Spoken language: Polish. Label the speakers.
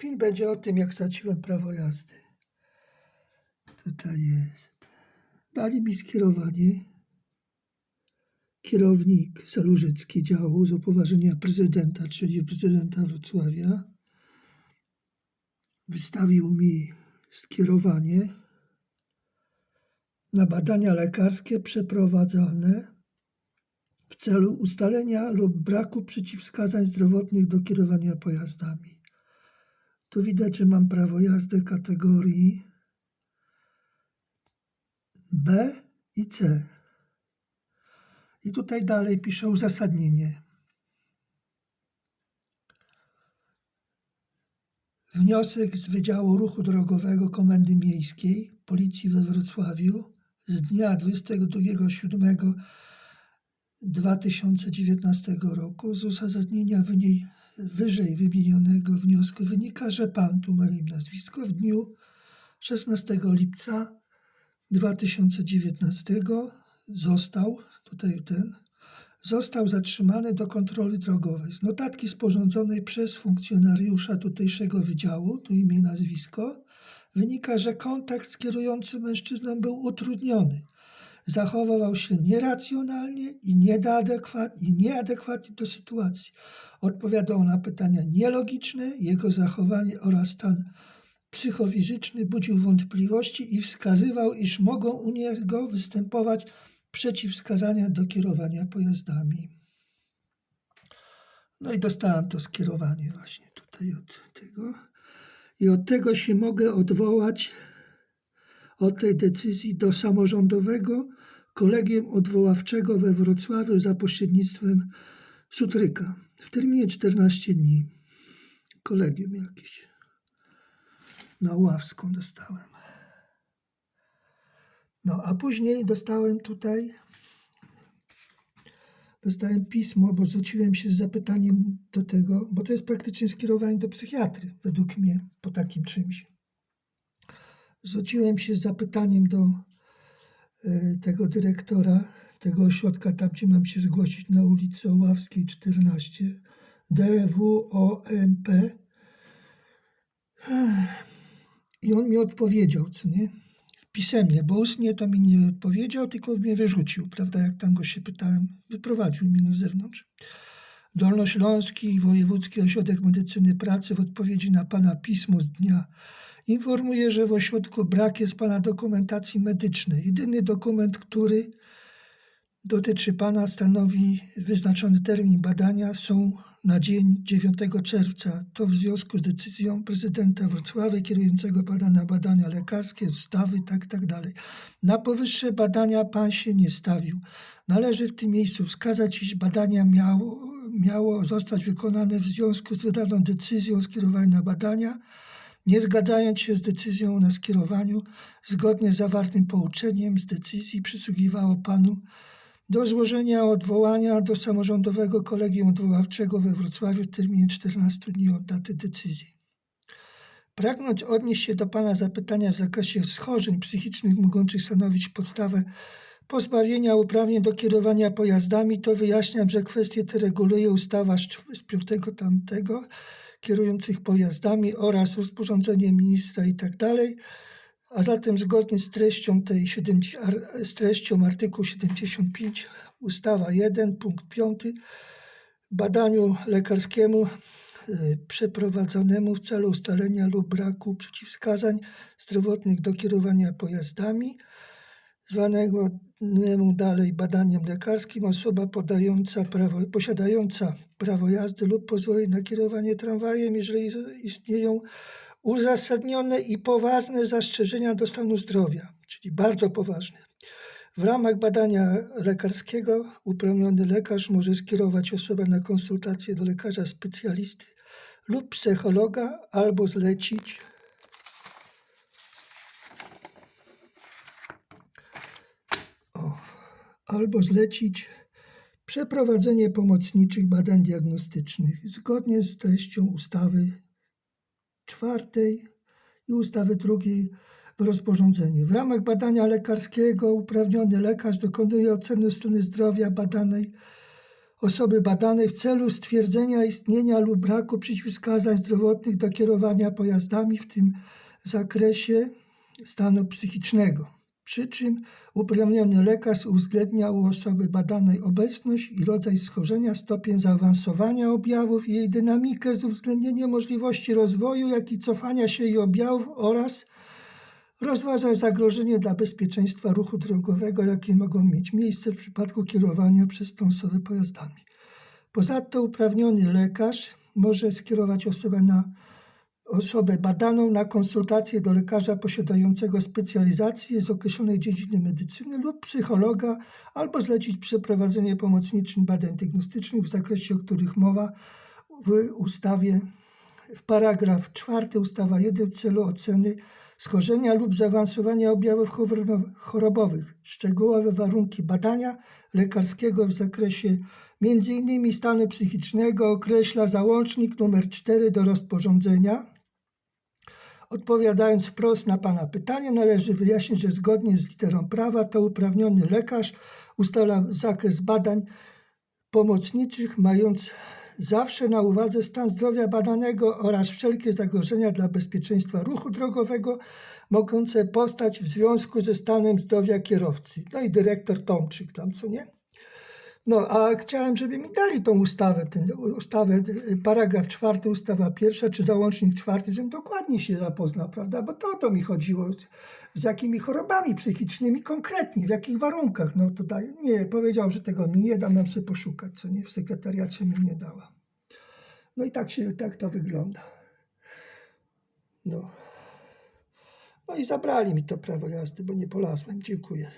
Speaker 1: Film będzie o tym, jak straciłem prawo jazdy. Tutaj jest. Dali mi skierowanie. Kierownik Salużycki działu z upoważnienia prezydenta, czyli prezydenta Wrocławia, wystawił mi skierowanie na badania lekarskie przeprowadzane w celu ustalenia lub braku przeciwwskazań zdrowotnych do kierowania pojazdami. Tu widać, że mam prawo jazdy kategorii B i C. I tutaj dalej pisze uzasadnienie. Wniosek z Wydziału Ruchu Drogowego Komendy Miejskiej Policji we Wrocławiu z dnia 22.07.2019 roku z uzasadnienia wyniej, wyżej wymienionego wniosku wynika, że pan, tu moje nazwisko, w dniu 16 lipca 2019 został, tutaj ten, został zatrzymany do kontroli drogowej. Z notatki sporządzonej przez funkcjonariusza tutejszego wydziału, tu imię, nazwisko, wynika, że kontakt z kierującym mężczyzną był utrudniony. Zachowywał się nieracjonalnie i i nieadekwatnie do sytuacji. Odpowiadał na pytania nielogiczne, jego zachowanie oraz stan psychofizyczny budził wątpliwości i wskazywał, iż mogą u niego występować przeciwwskazania do kierowania pojazdami. No i dostałem to skierowanie właśnie tutaj od tego. I od tego się mogę odwołać, od tej decyzji do samorządowego kolegium odwoławczego we Wrocławiu za pośrednictwem Sutryka w terminie 14 dni. Kolegium jakieś. Na Ławską dostałem. No, a później dostałem tutaj, dostałem pismo, bo zwróciłem się z zapytaniem do tego, bo to jest praktycznie skierowanie do psychiatry, według mnie, po takim czymś. Zwróciłem się z zapytaniem do tego dyrektora tego ośrodka, tam gdzie mam się zgłosić, na ulicy Oławskiej 14, DWOMP. I on mi odpowiedział, co nie? Pisemnie, bo ustnie to mi nie odpowiedział, tylko mnie wyrzucił, prawda? Jak tam go się pytałem, wyprowadził mnie na zewnątrz. Dolnośląski Wojewódzki Ośrodek Medycyny Pracy w odpowiedzi na pana pismo z dnia informuje, że w ośrodku brak jest pana dokumentacji medycznej. Jedyny dokument, który dotyczy pana, stanowi wyznaczony termin badania są na dzień 9 czerwca. To w związku z decyzją prezydenta Wrocławia kierującego pana na badania lekarskie, ustawy tak, tak dalej. Na powyższe badania pan się nie stawił. Należy w tym miejscu wskazać, iż badania miało, miało zostać wykonane w związku z wydaną decyzją o skierowaniu na badania, nie zgadzając się z decyzją na skierowaniu, zgodnie z zawartym pouczeniem z decyzji przysługiwało panu do złożenia odwołania do samorządowego kolegium odwoławczego we Wrocławiu w terminie 14 dni od daty decyzji. Pragnąc odnieść się do Pana zapytania w zakresie schorzeń psychicznych mogących stanowić podstawę pozbawienia uprawnień do kierowania pojazdami, to wyjaśniam, że kwestie te reguluje ustawa z cz- z 5 tamtego kierujących pojazdami oraz rozporządzenie ministra i tak. A zatem zgodnie z treścią tej 7, ar- z treścią artykułu 75 ustawa 1 punkt 5 badaniu lekarskiemu y, przeprowadzonemu w celu ustalenia lub braku przeciwwskazań zdrowotnych do kierowania pojazdami zwanego nemu dalej badaniem lekarskim osoba podająca prawo, posiadająca prawo jazdy lub pozwolenie na kierowanie tramwajem, jeżeli istnieją uzasadnione i poważne zastrzeżenia do stanu zdrowia, czyli bardzo poważne. W ramach badania lekarskiego uprawniony lekarz może skierować osobę na konsultację do lekarza specjalisty lub psychologa albo zlecić o, albo zlecić przeprowadzenie pomocniczych badań diagnostycznych zgodnie z treścią ustawy czwartej i ustawy drugiej w rozporządzeniu. W ramach badania lekarskiego uprawniony lekarz dokonuje oceny stanu zdrowia badanej osoby badanej w celu stwierdzenia istnienia lub braku przeciwwskazań zdrowotnych do kierowania pojazdami w tym zakresie stanu psychicznego. Przy czym uprawniony lekarz uwzględnia u osoby badanej obecność i rodzaj schorzenia, stopień zaawansowania objawów i jej dynamikę z uwzględnieniem możliwości rozwoju, jak i cofania się jej objawów oraz rozważa zagrożenie dla bezpieczeństwa ruchu drogowego, jakie mogą mieć miejsce w przypadku kierowania przez tą osobę pojazdami. Ponadto uprawniony lekarz może skierować osobę, na, osobę badaną na konsultację do lekarza posiadającego specjalizację z określonej dziedziny medycyny lub psychologa, albo zlecić przeprowadzenie pomocniczych badań diagnostycznych w zakresie, o których mowa w ustawie, w paragraf 4 ustawa 1 w celu oceny schorzenia lub zaawansowania objawów chorobo- chorobowych. Szczegółowe warunki badania lekarskiego w zakresie m.in. stanu psychicznego określa załącznik nr 4 do rozporządzenia. Odpowiadając wprost na Pana pytanie, należy wyjaśnić, że zgodnie z literą prawa to uprawniony lekarz ustala zakres badań pomocniczych, mając zawsze na uwadze stan zdrowia badanego oraz wszelkie zagrożenia dla bezpieczeństwa ruchu drogowego mogące powstać w związku ze stanem zdrowia kierowcy. No i dyrektor Tomczyk tam, co nie? No, a chciałem, żeby mi dali tą ustawę, ten, ustawę, y, paragraf czwarty, ustawa pierwsza, czy załącznik czwarty, żebym dokładnie się zapoznał, prawda? Bo to o to mi chodziło, z, jakimi chorobami psychicznymi konkretnie, w jakich warunkach. No tutaj nie, powiedział, że tego mi nie dam, mam sobie poszukać, co nie, w sekretariacie mi nie dała. No i tak się, tak to wygląda. No. No i zabrali mi to prawo jazdy, bo nie polazłem. Dziękuję.